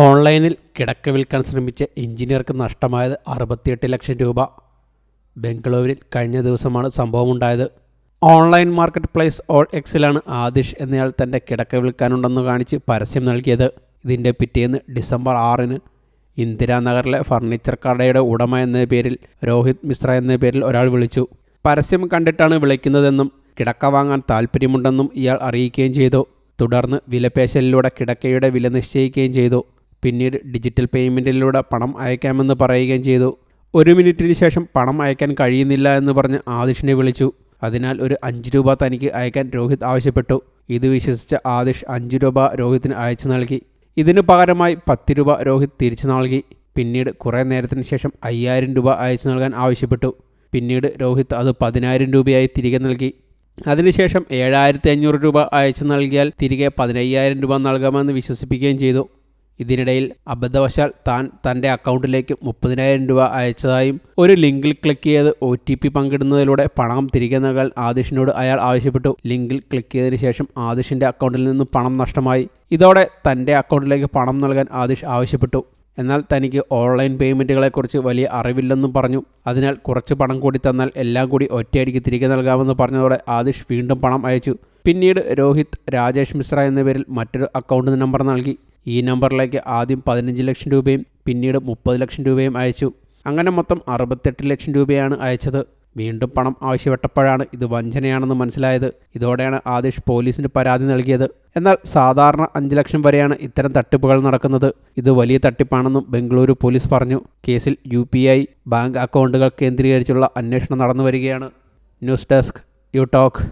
ഓൺലൈനിൽ കിടക്ക വിൽക്കാൻ ശ്രമിച്ച എഞ്ചിനീയർക്ക് നഷ്ടമായത് അറുപത്തിയെട്ട് ലക്ഷം രൂപ. ബംഗളൂരിൽ കഴിഞ്ഞ ദിവസമാണ് സംഭവമുണ്ടായത്. ഓൺലൈൻ മാർക്കറ്റ് പ്ലേസ് ഓൾ എക്സിലാണ് ആദിഷ് എന്നയാൾ തന്റെ കിടക്ക വിൽക്കാനുണ്ടെന്ന് കാണിച്ച് പരസ്യം നൽകിയത്. ഇതിന്റെ പിറ്റേന്ന് ഡിസംബർ ആറിന് ഇന്ദിരാനഗറിലെ ഫർണിച്ചർ കടയുടെ ഉടമ എന്ന പേരിൽ രോഹിത് മിശ്ര എന്ന പേരിൽ ഒരാൾ വിളിച്ചു. പരസ്യം കണ്ടിട്ടാണ് വിളിക്കുന്നതെന്നും കിടക്ക വാങ്ങാൻ താൽപ്പര്യമുണ്ടെന്നും ഇയാൾ അറിയിക്കുകയും ചെയ്തു. തുടർന്ന് വിലപേശലിലൂടെ കിടക്കയുടെ വില നിശ്ചയിക്കുകയും ചെയ്തു. പിന്നീട് ഡിജിറ്റൽ പേയ്മെന്റിലൂടെ പണം അയക്കാമെന്ന് പറയുകയും ചെയ്തു. ഒരു മിനിറ്റിന് ശേഷം പണം അയക്കാൻ കഴിയുന്നില്ല എന്ന് പറഞ്ഞ് ആദിഷിനെ വിളിച്ചു. അതിനാൽ ഒരു അഞ്ച് രൂപ തനിക്ക് അയക്കാൻ രോഹിത് ആവശ്യപ്പെട്ടു. ഇത് വിശ്വസിച്ച ആദിഷ് അഞ്ച് രൂപ രോഹിത്തിന് അയച്ചു നൽകി. ഇതിനു പകരമായി പത്ത് രൂപ രോഹിത് തിരിച്ചു നൽകി. പിന്നീട് കുറേ നേരത്തിന് ശേഷം അയ്യായിരം രൂപ അയച്ചു നൽകാൻ ആവശ്യപ്പെട്ടു. പിന്നീട് രോഹിത് അത് പതിനായിരം രൂപയായി തിരികെ നൽകി. അതിനുശേഷം ഏഴായിരത്തി അഞ്ഞൂറ് രൂപ അയച്ചു നൽകിയാൽ തിരികെ പതിനയ്യായിരം രൂപ നൽകാമെന്ന് വിശ്വസിപ്പിക്കുകയും ചെയ്തു. ഇതിനിടയിൽ അബദ്ധവശാൽ താൻ തന്റെ അക്കൗണ്ടിലേക്ക് മുപ്പതിനായിരം രൂപ അയച്ചതായും ഒരു ലിങ്കിൽ ക്ലിക്ക് ചെയ്ത് ഒ ടി പി പങ്കിടുന്നതിലൂടെ പണം തിരികെ നൽകാൻ ആദിഷിനോട് അയാൾ ആവശ്യപ്പെട്ടു. ലിങ്കിൽ ക്ലിക്ക് ചെയ്തതിന് ശേഷം ആദിഷിന്റെ അക്കൗണ്ടിൽ നിന്ന് പണം നഷ്ടമായി. ഇതോടെ തന്റെ അക്കൗണ്ടിലേക്ക് പണം നൽകാൻ ആദിഷ് ആവശ്യപ്പെട്ടു. എന്നാൽ തനിക്ക് ഓൺലൈൻ പേയ്മെന്റുകളെക്കുറിച്ച് വലിയ അറിവില്ലെന്നും പറഞ്ഞു. അതിനാൽ കുറച്ച് പണം കൂടി തന്നാൽ എല്ലാം കൂടി ഒറ്റയടിക്ക് തിരികെ നൽകാമെന്ന് പറഞ്ഞതോടെ ആദിഷ് വീണ്ടും പണം അയച്ചു. പിന്നീട് രോഹിത് രാജേഷ് മിശ്ര എന്ന പേരിൽ മറ്റൊരു അക്കൗണ്ട് നമ്പർ നൽകി. ഈ നമ്പറിലേക്ക് ആദ്യം പതിനഞ്ച് ലക്ഷം രൂപയും പിന്നീട് മുപ്പത് ലക്ഷം രൂപയും അയച്ചു. അങ്ങനെ മൊത്തം അറുപത്തെട്ട് ലക്ഷം രൂപയാണ് അയച്ചത്. വീണ്ടും പണം ആവശ്യപ്പെട്ടപ്പോഴാണ് ഇത് വഞ്ചനയാണെന്ന് മനസ്സിലായത്. ഇതോടെയാണ് ആദിഷ് പോലീസിന് പരാതി നൽകിയത്. എന്നാൽ സാധാരണ അഞ്ച് ലക്ഷം വരെയാണ് ഇത്തരം തട്ടിപ്പുകൾ നടക്കുന്നത്. ഇത് വലിയ തട്ടിപ്പാണെന്നും ബംഗളൂരു പോലീസ് പറഞ്ഞു. കേസിൽ യു ബാങ്ക് അക്കൗണ്ടുകൾ കേന്ദ്രീകരിച്ചുള്ള അന്വേഷണം നടന്നു വരികയാണ് ന്യൂസ് ഡെസ്ക് യു ടോക്ക്.